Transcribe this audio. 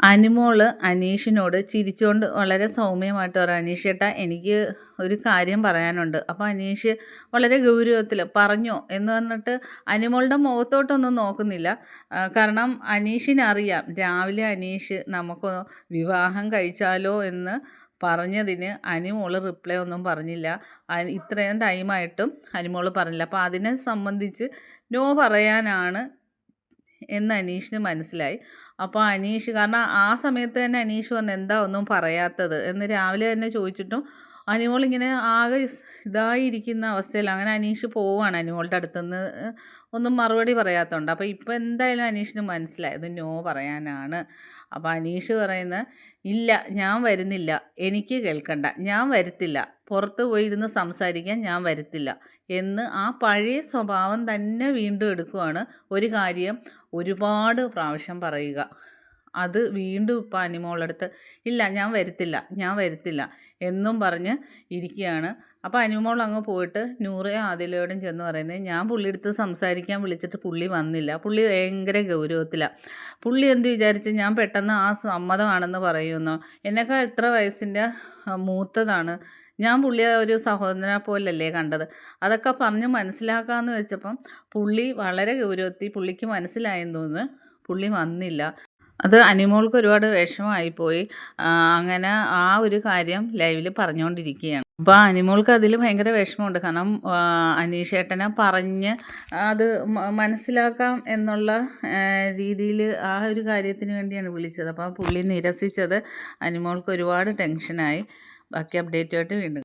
അനിമോൾ അനീഷിനോട് ചിരിച്ചുകൊണ്ട് വളരെ സൗമ്യമായിട്ട് പറയും അനീഷ് ചേട്ടാ എനിക്ക് ഒരു കാര്യം പറയാനുണ്ട്. അപ്പോൾ അനീഷ് വളരെ ഗൗരവത്തിൽ പറഞ്ഞോ? എന്ന് പറഞ്ഞിട്ട് അനിമോളുടെ മുഖത്തോട്ടൊന്നും നോക്കുന്നില്ല. കാരണം അനീഷിനറിയാം രാവിലെ അനീഷ് നമുക്ക് വിവാഹം കഴിച്ചാലോ എന്ന് പറഞ്ഞതിന് അനിമോൾ റിപ്ലൈ ഒന്നും പറഞ്ഞില്ല. ഇത്രയും ടൈമായിട്ടും അനിമോൾ പറഞ്ഞില്ല. അപ്പോൾ അതിനെ സംബന്ധിച്ച് നോ പറയാനാണ് എന്ന് അനീഷിന് മനസ്സിലായി. അപ്പോൾ അനീഷ് കാരണം ആ സമയത്ത് തന്നെ അനീഷ് പറഞ്ഞു എന്താ ഒന്നും പറയാത്തത്? എന്ന് രാവിലെ തന്നെ ചോദിച്ചിട്ടും അനിമോൾ ഇങ്ങനെ ആകെ ഇതായിരിക്കുന്ന അവസ്ഥയിൽ അങ്ങനെ അനീഷ് പോവുകയാണ് അനിമോളുടെ അടുത്തുനിന്ന്. ഒന്നും മറുപടി പറയാത്തതുകൊണ്ട് അപ്പോൾ ഇപ്പോൾ എന്തായാലും അനീഷിന് മനസ്സിലായത് നോ പറയാനാണ്. അപ്പോൾ അനീഷ് പറയുന്നത് ഇല്ല ഞാൻ വരുന്നില്ല. എനിക്ക് കേൾക്കണ്ട. ഞാൻ വരുത്തില്ല. പുറത്ത് പോയി ഇരുന്ന് സംസാരിക്കാൻ ഞാൻ വരത്തില്ല. എന്ന് ആ പഴയ സ്വഭാവം തന്നെ വീണ്ടും എടുക്കുവാണ് ഒരു കാര്യം ഒരുപാട് പ്രാവശ്യം പറയുക. അത് വീണ്ടും ഇപ്പം അനിമോളടുത്ത് ഇല്ല ഞാൻ വരുത്തില്ല ഞാൻ വരുത്തില്ല എന്നും പറഞ്ഞ് ഇരിക്കുകയാണ് അപ്പോൾ അനിമോൾ അങ്ങ് പോയിട്ട് നൂറ് ആദിലയോടും ചെന്ന് പറയുന്നത് ഞാൻ പുള്ളിയെടുത്ത് സംസാരിക്കാൻ വിളിച്ചിട്ട് പുള്ളി വന്നില്ല. പുള്ളി ഭയങ്കര ഗൗരവത്തിലാണ് പുള്ളി എന്ത് വിചാരിച്ച് ഞാൻ പെട്ടെന്ന് ആ സമ്മതമാണെന്ന് പറയുന്നു? എന്നെക്കാൾ എത്ര വയസ്സിന്റെ മൂത്തതാണ്? ഞാൻ പുള്ളിയെ ഒരു സഹോദരനെ പോലല്ലേ കണ്ടത്? അതൊക്കെ പറഞ്ഞ് മനസ്സിലാക്കാമെന്ന് വെച്ചപ്പം പുള്ളി വളരെ ഗൗരവത്തിൽ പുള്ളിക്ക് മനസ്സിലായെന്ന് തോന്നുന്നു പുള്ളി വന്നില്ല. അത് അനിമോൾക്ക് ഒരുപാട് വിഷമമായിപ്പോയി. പോയി അങ്ങനെ ആ ഒരു കാര്യം ലൈവിൽ പറഞ്ഞുകൊണ്ടിരിക്കുകയാണ് അപ്പോൾ അനിമോൾക്ക് അതിൽ ഭയങ്കര വിഷമമുണ്ട്. കാരണം അനീഷേട്ടനെ പറഞ്ഞ് അത് മനസ്സിലാക്കാം എന്നുള്ള രീതിയിൽ ആ ഒരു കാര്യത്തിന് വേണ്ടിയാണ് വിളിച്ചത്. അപ്പോൾ പുള്ളി നിരസിച്ചത് അനിമോൾക്ക് ഒരുപാട് ടെൻഷനായി. ബാക്കി അപ്ഡേറ്റുമായിട്ട് വീണ്ടും